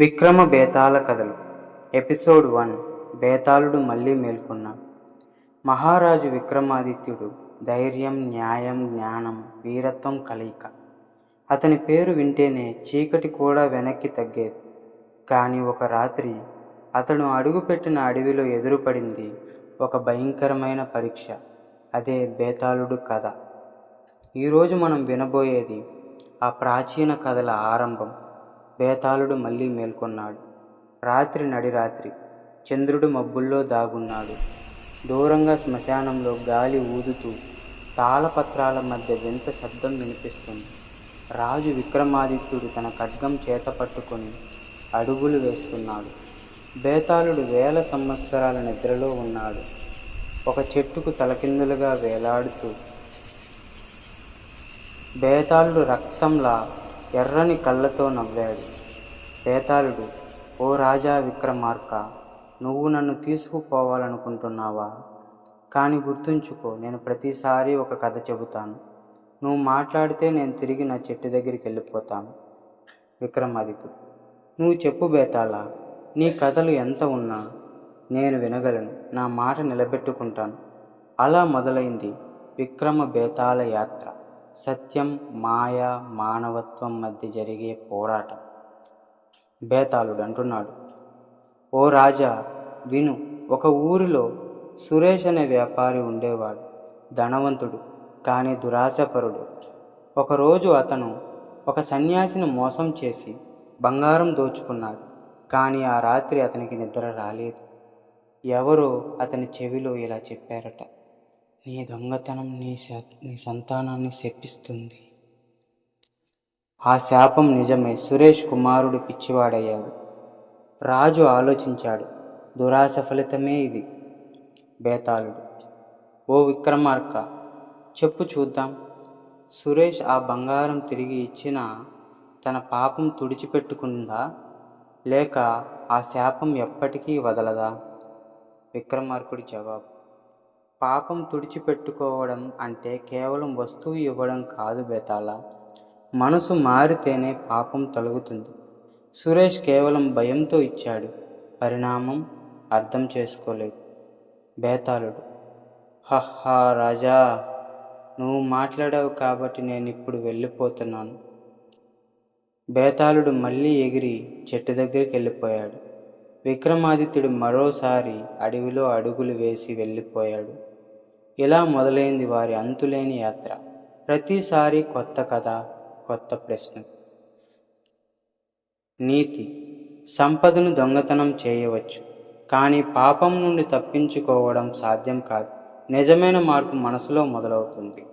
విక్రమ బేతాళ కథలు. Episode one. బేతాళుడు మళ్ళీ మేల్కొన్నాడు మహారాజు విక్రమాదిత్యుడు ధైర్యం న్యాయం జ్ఞానం వీరత్వం కలయిక. అతని పేరు వింటేనే చీకటి కూడా వెనక్కి తగ్గేది. కానీ ఒక రాత్రి అతను అడుగుపెట్టిన అడవిలో ఎదురుపడింది ఒక భయంకరమైన పరీక్ష. అదే బేతాళుడు కథ. ఈరోజు మనం వినబోయేది ఆ ప్రాచీన కథల ఆరంభం. బేతాళుడు మళ్ళీ మేల్కొన్నాడు. రాత్రి నడిరాత్రి చంద్రుడు మబ్బుల్లో దాగున్నాడు. దూరంగా శ్మశానంలో గాలి ఊదుతూ తాళపత్రాల మధ్య వింత శబ్దం వినిపిస్తుంది. రాజు విక్రమాదిత్యుడు తన ఖడ్గం చేత పట్టుకొని అడుగులు వేస్తున్నాడు. బేతాళుడు వేల సంవత్సరాల నిద్రలో ఉన్నాడు. ఒక చెట్టుకు తలకిందులుగా వేలాడుతూ బేతాళుడు రక్తంలా ఎర్రని కళ్ళతో నవ్వాడు. పేతాళుడు ఓ రాజా విక్రమార్క నువ్వు నన్ను తీసుకుపోవాలనుకుంటున్నావా? కానీ గుర్తుంచుకో నేను ప్రతిసారి ఒక కథ చెబుతాను. నువ్వు మాట్లాడితే నేను తిరిగి నా చెట్టు దగ్గరికి వెళ్ళిపోతాను. విక్రమాదిత్యుడు నువ్వు చెప్పు బేతాళ నీ కథలు ఎంత ఉన్నా నేను వినగలను. నా మాట నిలబెట్టుకుంటాను. అలా మొదలైంది విక్రమ బేతాళ యాత్ర. సత్యం మాయ మానవత్వం మధ్య జరిగే పోరాటం. బేతాళుడు అంటున్నాడు ఓ రాజా విను ఒక ఊరిలో సురేష్ అనే వ్యాపారి ఉండేవాడు ధనవంతుడు కానీ దురాశపరుడు. ఒకరోజు అతను ఒక సన్యాసిని మోసం చేసి బంగారం దోచుకున్నాడు కానీ ఆ రాత్రి అతనికి నిద్ర రాలేదు. ఎవరో అతని చెవిలో ఇలా చెప్పారట నీ దొంగతనం నీ శ- నీ సంతానాన్ని శప్పిస్తుంది ఆ శాపం నిజమే. సురేష్ కుమారుడు పిచ్చివాడయ్యాడు. రాజు ఆలోచించాడు. దురాశ ఫలితమే ఇది. బేతాళుడు. ఓ విక్రమార్క చెప్పు చూద్దాం. సురేష్ ఆ బంగారం తిరిగి ఇచ్చిన తన పాపం తుడిచిపెట్టుకుందా? లేక ఆ శాపం ఎప్పటికీ వదలదా? విక్రమార్కుడి జవాబు. పాపం తుడిచిపెట్టుకోవడం అంటే కేవలం వస్తువు ఇవ్వడం కాదు బేతాళ మనసు మారితేనే పాపం తొలగుతుంది. సురేష్ కేవలం భయంతో ఇచ్చాడు. పరిణామం అర్థం చేసుకోలేదు. బేతాళుడు హహా రాజా నువ్వు మాట్లాడావు కాబట్టి నేను ఇప్పుడు వెళ్ళిపోతున్నాను. బేతాళుడు మళ్ళీ ఎగిరి చెట్టు దగ్గరికి వెళ్ళిపోయాడు. విక్రమాదిత్యుడు మరోసారి అడవిలో అడుగులు వేసి వెళ్ళిపోయాడు. ఇలా మొదలైంది వారి అంతులేని యాత్ర? ప్రతిసారి కొత్త కథ కొత్త ప్రశ్న. నీతి. సంపదను దొంగతనం చేయవచ్చు. కానీ పాపం నుండి తప్పించుకోవడం సాధ్యం కాదు. నిజమైన మార్పు మనసులో మొదలవుతుంది.